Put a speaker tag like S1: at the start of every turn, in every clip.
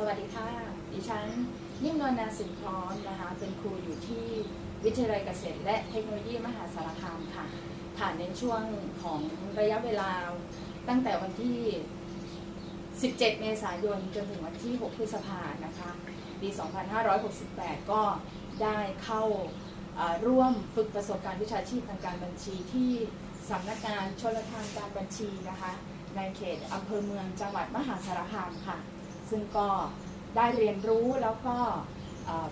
S1: สวัสดีค่ะ ดิฉันนิ่มนวลนาสินพร้อมนะคะ เป็นครูอยู่ที่วิทยาลัยเกษตร และเทคโนโลยีมหาสารคามค่ะ ผ่านในช่วงของระยะเวลาตั้งแต่วันที่ 17 เมษายนจนถึงวันที่ 6 พฤษภานะคะ ปี 2568 ก็ได้เข้าร่วมฝึกประสบการณ์วิชาชีพทางการบัญชีที่สำนักงานชลทานการบัญชีนะคะ ในเขตอำเภอเมืองจังหวัดมหาสารคามค่ะ ซึ่งก็ได้เรียนรู้แล้วก็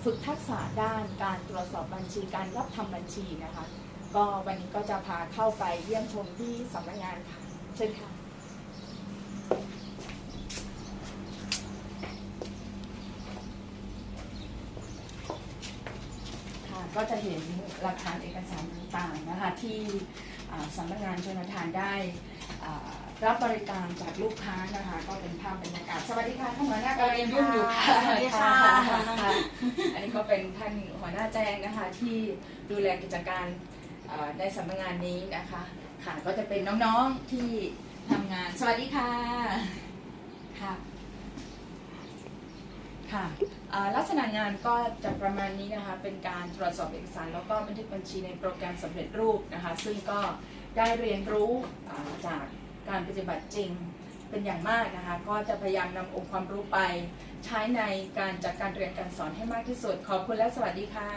S1: ฝึกทักษะด้านการตรวจสอบบัญชีการรับทำบัญชีนะคะ ก็วันนี้ก็จะพาเข้าไปเยี่ยมชมที่สำนักงานค่ะเชิญค่ะ ค่ะ ก็จะเห็นหลักฐานเอกสารต่างๆนะคะที่อ่าสำนักงานชนทานได้อ่ารับบริการจากลูกค้านะคะก็เป็นภาพบรรยากาศสวัสดีค่ะท่านหัวหน้ากำลังยุ่งอยู่ค่ะ
S2: สวัสดีค่ะ
S1: ค่ะอันนี้ก็เป็นท่านหัวหน้าแจ้งนะคะที่ดูแลกิจการอ่าในสำนักงานนี้นะคะค่ะก็จะเป็นน้องๆที่ทำงานสวัสดีค่ะค่ะ ค่ะลักษณะงานก็จะประมาณนี้นะคะ เป็นการตรวจสอบเอกสาร แล้วก็บันทึกบัญชีในโปรแกรมสำเร็จรูปนะคะ ซึ่งก็ได้เรียนรู้จากการปฏิบัติจริงเป็นอย่างมากนะคะ ก็จะพยายามนำองค์ความรู้ไป ใช้ในการจัดการเรียนการสอนให้มากที่สุด ขอบคุณและสวัสดีค่ะ